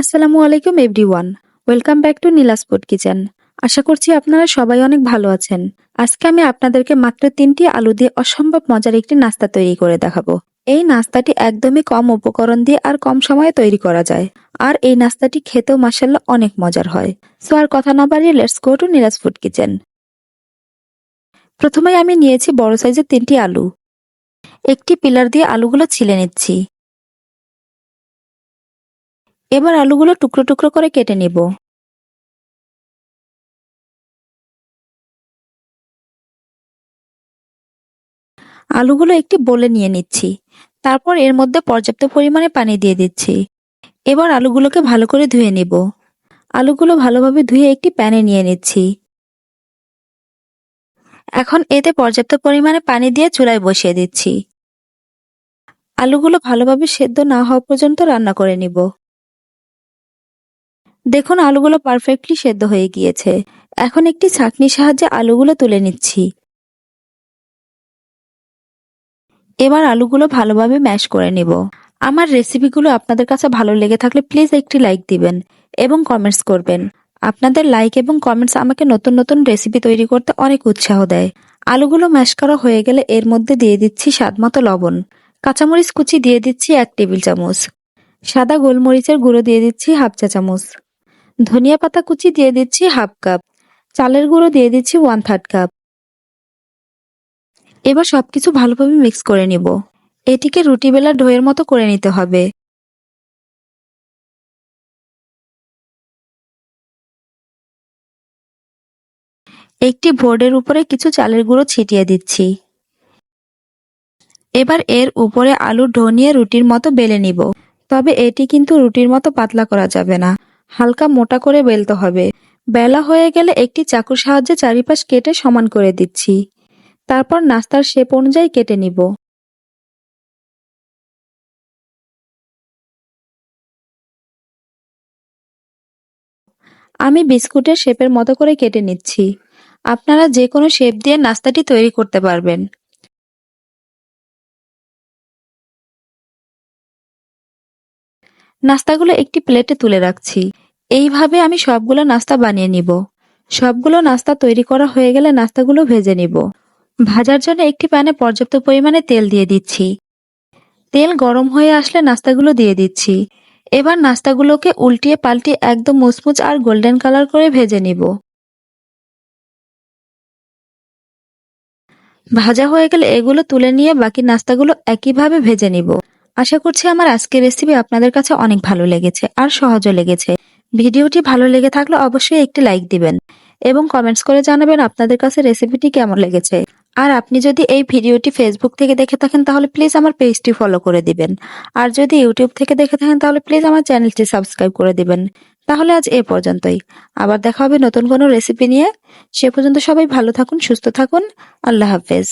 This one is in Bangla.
আসসালামু আলাইকুম everyone welcome back to Neela's food kitchen আশা করছি আপনারা সবাই অনেক ভালো আছেন। আজকে আমি আপনাদেরকে মাত্র তিনটি আলু দিয়ে অসম্ভব মজার একটি নাস্তা তৈরি করে দেখাবো। এই নাস্তাটি একদমই কম উপকরণ দিয়ে আর কম সময়ে তৈরি করা যায়। আর এই নাস্তাটি খেতেও মাসাল্লাহ অনেক মজার হয়। সো আর কথা না বাড়িয়ে let's go to Neela's food kitchen প্রথমে আমি নিয়েছি বড় সাইজের তিনটি আলু। একটি পিলার দিয়ে আলুগুলো ছিলে নিচ্ছি। এবার আলুগুলো টুকরো টুকরো করে কেটে নিব। আলুগুলো একটি বলে নিয়ে নিচ্ছি। তারপর এর মধ্যে পর্যাপ্ত পরিমাণে পানি দিয়ে দিচ্ছি। এবার আলুগুলোকে ভালো করে ধুয়ে নিব। আলুগুলো ভালোভাবে ধুয়ে একটি প্যানে নিয়ে নিচ্ছি। এখন এতে পর্যাপ্ত পরিমাণে পানি দিয়ে চুলায় বসিয়ে দিচ্ছি। আলুগুলো ভালোভাবে সেদ্ধ না হওয়া পর্যন্ত রান্না করে নিব। দেখুন, আলুগুলো পারফেক্টলি সেদ্ধ হয়ে গিয়েছে। এখন একটি ছাঁকনির সাহায্যে আলুগুলো তুলে নিচ্ছি। এবার আলুগুলো ভালোভাবে ম্যাশ করে নিব। আমার রেসিপিগুলো আপনাদের কাছে ভালো লেগে থাকলে প্লিজ একটি লাইক দিবেন এবং কমেন্টস করবেন। আপনাদের লাইক এবং কমেন্টস আমাকে নতুন নতুন রেসিপি তৈরি করতে অনেক উৎসাহ দেয়। আলুগুলো ম্যাশ করা হয়ে গেলে এর মধ্যে দিয়ে দিচ্ছি স্বাদমতো লবণ। কাঁচামরিচ কুচি দিয়ে দিচ্ছি এক টেবিল চামচ। সাদা গোলমরিচের গুঁড়ো দিয়ে দিচ্ছি হাফ চা চামচ। ধনিয়া পাতা কুচি দিয়ে দিচ্ছি হাফ কাপ। চালের গুঁড়ো দিয়ে দিচ্ছি ওয়ান থার্ড কাপ এবার সবকিছু ভালোভাবে মিক্স করে নিব। এটিকে রুটি বেলার ঢোয়ের মতো করে নিতে হবে। একটি বোর্ডের উপরে কিছু চালের গুঁড়ো ছিটিয়ে দিচ্ছি। এবার এর উপরে আলুর ঢো নিয়ে রুটির মতো বেলে নিব। তবে এটি কিন্তু রুটির মতো পাতলা করা যাবে না। হালকা মোটা করে বেলতে হবে। বেলা হয়ে গেলে একটি চাকুর সাহায্যে চারিপাশ কেটে সমান করে দিচ্ছি। তারপর নাস্তার শেপ অনুযায়ী কেটে নিব। আমি বিস্কুটের শেপের মতো করে কেটে নিচ্ছি। আপনারা যে কোনো শেপ দিয়ে নাস্তাটি তৈরি করতে পারবেন। নাস্তাগুলো একটি প্লেটে তুলে রাখছি। এইভাবে আমি সবগুলো নাস্তা বানিয়ে নিব। সবগুলো নাস্তা তৈরি করা হয়ে গেলে নাস্তাগুলো ভেজে নিব। ভাজার জন্য একটি প্যানে পর্যাপ্ত পরিমাণে তেল দিয়ে দিচ্ছি। তেল গরম হয়ে আসলে নাস্তাগুলো দিয়ে দিচ্ছি। এবার নাস্তাগুলোকে উল্টিয়ে পাল্টিয়ে একদম মুচমুচ আর গোল্ডেন কালার করে ভেজে নিব। ভাজা হয়ে গেলে এগুলো তুলে নিয়ে বাকি নাস্তাগুলো একইভাবে ভেজে নিব। আশা করছি আমার আজকের রেসিপি আপনাদের কাছে অনেক ভালো লেগেছে আর সহজও লেগেছে। ভিডিওটি ভালো লেগে থাকলে অবশ্যই একটি লাইক দিবেন এবং কমেন্টস করে জানাবেন আপনাদের কাছে রেসিপিটি কেমন লেগেছে। আর আপনি যদি এই ভিডিওটি ফেসবুক থেকে দেখে থাকেন তাহলে প্লিজ আমার পেজটি ফলো করে দিবেন। আর যদি ইউটিউব থেকে দেখে থাকেন তাহলে প্লিজ আমার চ্যানেলটি সাবস্ক্রাইব করে দিবেন। তাহলে আজ এ পর্যন্তই। আবার দেখা হবে নতুন কোনো রেসিপি নিয়ে। সে পর্যন্ত সবাই ভালো থাকুন, সুস্থ থাকুন। আল্লাহ হাফেজ।